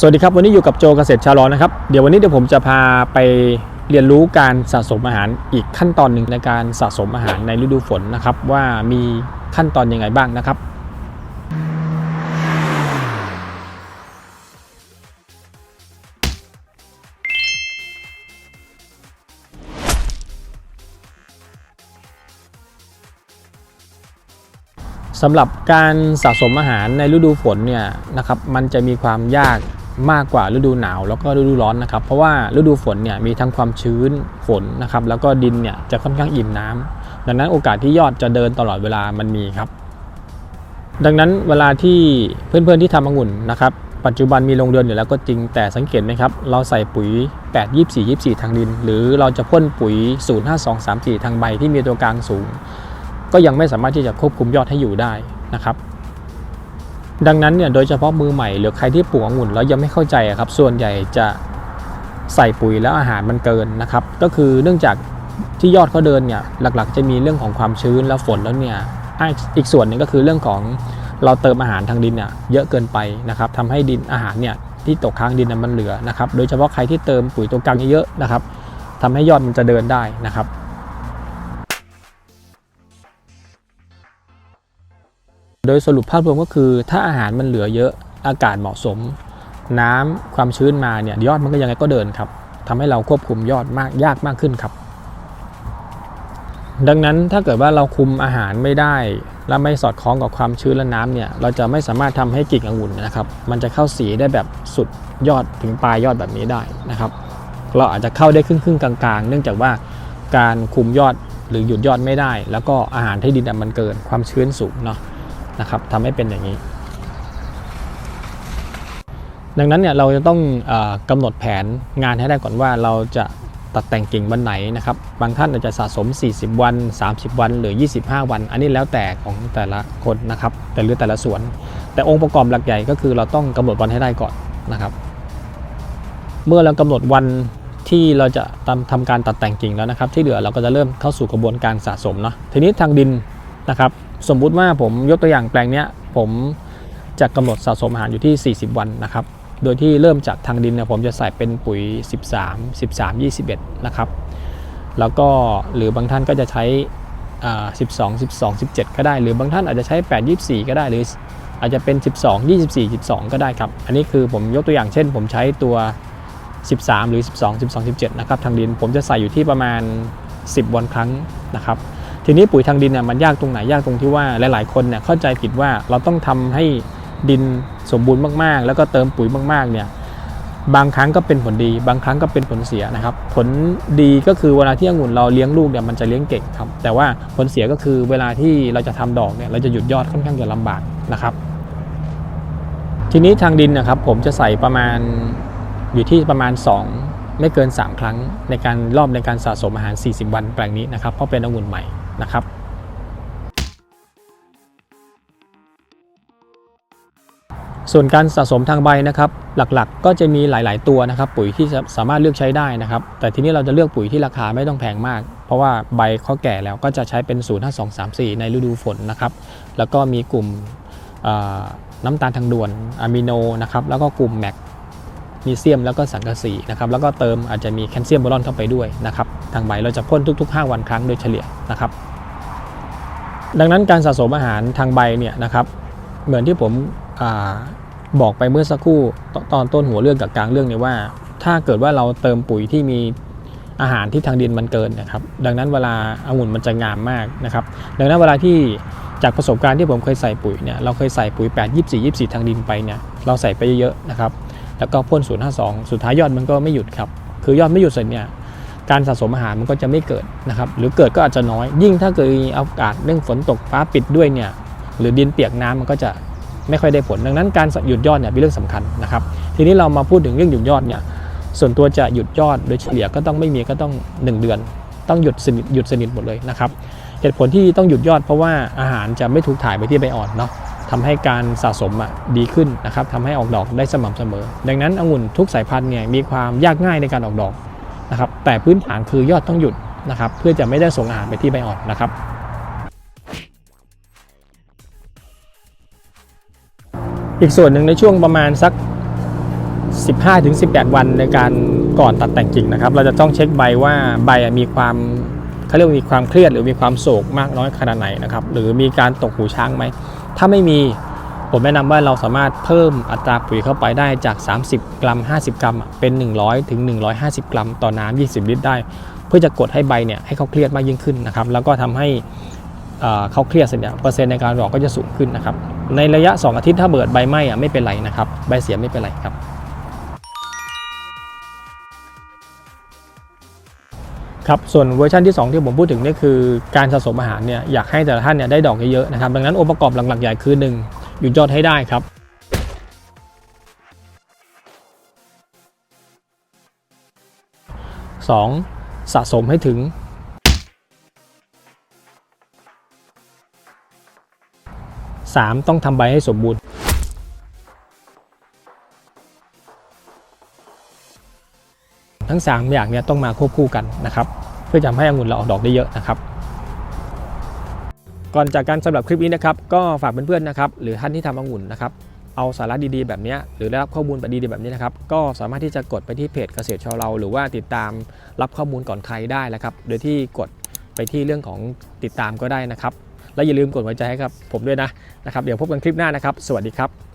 สวัสดีครับวันนี้อยู่กับโจเกษตรชาลอนนะครับเดี๋ยววันนี้เดี๋ยวผมจะพาไปเรียนรู้การสะสมอาหารอีกขั้นตอนหนึ่งในการสะสมอาหารในฤดูฝนนะครับ ว่ามีขั้นตอนยังไงบ้างนะครับ สำหรับการสะสมอาหารในฤดูฝนเนี่ยนะครับมันจะมีความยาก มากกว่าฤดูหนาวแล้วก็ฤดูร้อนนะครับ เพราะว่าฤดูฝนเนี่ยมีทั้งความชื้นฝนนะครับ แล้วก็ดินเนี่ยจะค่อนข้างอิ่มน้ำดังนั้นโอกาสที่ยอดจะเดินตลอดเวลามันมีครับ ดังนั้นเวลาที่เพื่อนๆที่ทำองุ่นนะครับ ปัจจุบันมีโรงเรือนอยู่แล้วก็จริงแต่สังเกตไหมครับ เราใส่ปุ๋ย 8 24 24 ทางดิน หรือเราจะพ่นปุ๋ย 0 5 2 3 4 ทางใบที่มีตัวกลางสูง ก็ยังไม่สามารถที่จะควบคุมยอดให้อยู่ได้นะครับ ดังนั้นเนี่ยโดยเฉพาะมือใหม่หรือใครที่ปลูกองุ่นแล้วยังไม่เข้าใจอะครับ ส่วนใหญ่จะใส่ปุ๋ยแล้วอาหารมันเกินนะครับ ก็คือเนื่องจากที่ยอดเขาเดินเนี่ยหลักๆ จะมีเรื่องของความชื้นแล้วฝนแล้วเนี่ยอีกส่วนหนึ่งก็คือเรื่องของเราเติมอาหารทางดินเนี่ยเยอะเกินไปนะครับทำให้ดินอาหารเนี่ยที่ตกค้างดินมันเหลือนะครับ โดยเฉพาะใครที่เติมปุ๋ยตัวกลางเยอะๆนะครับทำให้ยอดมันจะเดินได้นะครับ โดยสรุปภาพรวมก็คือ ถ้าอาหารมันเหลือเยอะอากาศเหมาะสม น้ำความชื้นมาเนี่ยยอดมันก็ยังไงก็เดินครับทำให้เราควบคุมยอดมากยากมากขึ้นครับ ดังนั้นถ้าเกิดว่าเราคุมอาหารไม่ได้ และไม่สอดคล้องกับความชื้นและน้ำเนี่ยเราจะไม่สามารถทำให้กิ่งองุ่นนะครับ มันจะเข้าสีได้แบบสุดยอดถึงปลายยอดแบบนี้ได้นะครับ เราอาจจะเข้าได้ครึ่งครึ่งๆกลางๆ เนื่องจากว่าการคุมยอดหรือหยุดยอดไม่ได้ แล้วก็อาหารที่ดินมันเกินความชื้นสูงเนาะ นะครับทำให้เป็นอย่างนี้ ดังนั้นเนี่ยเราจะต้องอกำหนดแผนงานให้ได้ก่อนว่าเราจะตัดแต่งกิ่งวันไหนนะครับบางท่านอาจจะสะสม 40 วัน 30 วัน หรือ 25 วัน อันนี้แล้วแต่ของแต่ละคนนะครับแต่หรือแต่ละสวน แต่องค์ประกอบหลักใหญ่ก็คือเราต้องกำหนดวันให้ได้ก่อนนะครับ เมื่อเรากำหนดวันที่เราจะทำทำการตัดแต่งกิ่งแล้วนะครับ ที่เหลือเราก็จะเริ่มเข้าสู่กระบวนการสะสมเนาะทีนี้ทางดินนะครับ สมมุติว่าผมยกตัวอย่างแปลงเนี้ยผมจะกำหนดสะสมอาหารอยู่ที่ 40 วันนะครับ โดยที่เริ่มจากทางดินเนี่ยผมจะใส่เป็นปุ๋ย 13 13 21 นะครับ แล้วก็หรือบางท่านก็จะใช้ 12 12 17 ก็ได้ หรือบางท่านอาจจะใช้ 8 24 ก็ได้ หรืออาจจะเป็น 12 24 12 ก็ได้ครับ อันนี้คือผมยกตัวอย่างเช่น ผมใช้ตัว 13 หรือ 12 12 17 นะครับ ทางดินผมจะใส่อยู่ที่ประมาณ 10 วันครั้งนะครับ ทีนี้ปุ๋ยทางดินเนี่ยมันยากตรงไหนยากตรงที่ว่าหลาย ๆ คนเนี่ยเข้าใจผิดว่าเราต้องทำให้ดินสมบูรณ์มากๆ แล้วก็เติมปุ๋ยมากๆเนี่ยบางครั้งก็เป็นผลดี บางครั้งก็เป็นผลเสียนะครับ ผลดีก็คือเวลาที่องุ่นเราเลี้ยงลูกเนี่ยมันจะเลี้ยงเก่งครับ แต่ว่าผลเสียก็คือเวลาที่เราจะทำดอกเนี่ยเราจะหยุดยอดค่อนข้างจะลำบากนะครับ ทีนี้ทางดินนะครับ ผมจะใส่ประมาณอยู่ที่ประมาณ 2 ไม่เกิน 3 ครั้งในการรอบในการสะสมอาหาร 40 วันแปลงนี้นะครับเพราะเป็นองุ่นใหม่ นะครับส่วนการสะสมทางใบนะครับ หลักๆ ก็จะมีหลาย ๆ ตัวนะครับ ปุ๋ยที่สามารถเลือกใช้ได้นะครับ แต่ทีนี้เราจะเลือกปุ๋ยที่ราคาไม่ต้องแพงมาก เพราะว่าใบเขาแก่แล้วก็จะใช้เป็น 0 5 2 3 4 ในฤดูฝนนะครับ แล้วก็มีกลุ่มน้ำตาลทางด่วนอะมิโนนะครับ แล้วก็กลุ่มแมก นีเซียมแล้วก็สังกะสีนะครับแล้วก็เติมอาจจะมีแคลเซียมโบรอนเข้าไปด้วยนะครับทางใบเราจะพ่นทุก ๆ 5 วันครั้งโดยเฉลี่ยนะครับ ดังนั้นการสะสมอาหารทางใบเนี่ยนะครับเหมือนที่ผมอบอกไปเมื่อสักครู่ตตอนต้นหัวเรื่องกับกลางเรื่องเนี่ยว่า ถ้าเกิดว่าเราเติมปุ๋ยที่มีอาหารที่ทางดินมันเกินนะครับ ดังนั้นเวลาองุ่นมันจะงามมากนะครับ ดังนั้นเวลาที่จากประสบการณ์ที่ผมเคยใส่ปุ๋ยเนี่ยเราเคยใส่ปุ๋ย 8 24 24 ทางดินไปเนี่ยเราใส่ไปเยอะๆนะครับ แล้วก็พ่น 052 สุดท้ายยอดมันก็ไม่หยุดครับ คือยอดไม่หยุดเสร็จเนี่ยการสะสมอาหารมันก็จะไม่เกิดนะครับ หรือเกิดก็อาจจะน้อย ยิ่งถ้าเกิดมีโอกาสเรื่องฝนตกฟ้าปิดด้วยเนี่ย หรือดินเปียกน้ำมันก็จะไม่ค่อยได้ผล ดังนั้นการหยุดยอดเนี่ยเป็นเรื่องสำคัญนะครับ ทีนี้เรามาพูดถึงเรื่องหยุดยอดเนี่ย ส่วนตัวจะหยุดยอดโดยเฉลี่ยก็ต้องไม่มีก็ต้อง 1 เดือน ต้องหยุดสนิทหยุดสนิทหมดเลยนะครับ เหตุผลที่ต้องหยุดยอดเพราะว่าอาหารจะไม่ถูกถ่ายไปที่ใบอ่อนเนาะ ทำให้การสะสมอะดีขึ้นนะครับทำให้ออกดอกได้สม่ำเสมอ ดังนั้นองุ่นทุกสายพันธุ์เนี่ยมีความยากง่ายในการออกดอกนะครับแต่พื้นฐานคือยอดต้องหยุดนะครับเพื่อจะไม่ได้ส่งอาหารไปที่ใบอ่อนนะครับอีกส่วนหนึ่งในช่วงประมาณสัก 15-18 วันในการก่อนตัดแต่งกิ่งนะครับ เราจะต้องเช็คใบว่าใบมีความ เขาเรียกว่ามีความเครียดหรือมีความโศกมากน้อยขนาดไหนนะครับ หรือมีการตกหูช้างไหม ถ้าไม่มีผมแนะนำว่าเราสามารถเพิ่มอัตราปุ๋ยเข้าไปได้จาก 30 กรัม 50 กรัม เป็น 100 ถึง 150 กรัม ต่อน้ำ20 ลิตรได้ เพื่อจะกดให้ใบเนี่ยให้เขาเครียดมากยิ่งขึ้นนะครับแล้วก็ทำให้เอ่อเขาเครียดเสร็จเนี่ยเปอร์เซ็นต์ในการดอกก็จะสูงขึ้นนะครับในระยะ 2 อาทิตย์ถ้าเบิดใบไหม้อะไม่เป็นไรนะครับใบเสียไม่เป็นไรครับ ครับส่วนเวอร์ชันที่ 2 ที่ผมพูดถึงนี่คือการสะสมอาหารเนี่ยอยากให้แต่ละท่านเนี่ยได้ดอกเยอะๆนะครับดังนั้นองค์ประกอบหลักๆใหญ่คือ1อยู่ยอดให้ได้ครับ 2. สะสมให้ถึง 3. ต้องทำใบให้สมบูรณ์ ทั้ง 3 อย่างเนี่ยต้องมาควบคู่กันนะครับเพื่อจะทำให้องุ่นเราออกดอกได้เยอะนะครับก่อนจากการสำหรับคลิปนี้นะครับก็ฝากเพื่อนๆนะครับหรือท่านที่ทำองุ่นนะครับเอาสาระดีๆแบบนี้หรือได้รับข้อมูลแบบดีๆแบบนี้นะครับก็สามารถที่จะกดไปที่เพจเกษตรชาวเรา หรือว่าติดตามรับข้อมูลก่อนใครได้นะครับโดยที่กดไปที่เรื่องของติดตามก็ได้นะครับ และอย่าลืมกดหัวใจให้กับผมด้วยนะนะครับเดี๋ยวพบกันคลิปหน้านะครับ สวัสดีครับ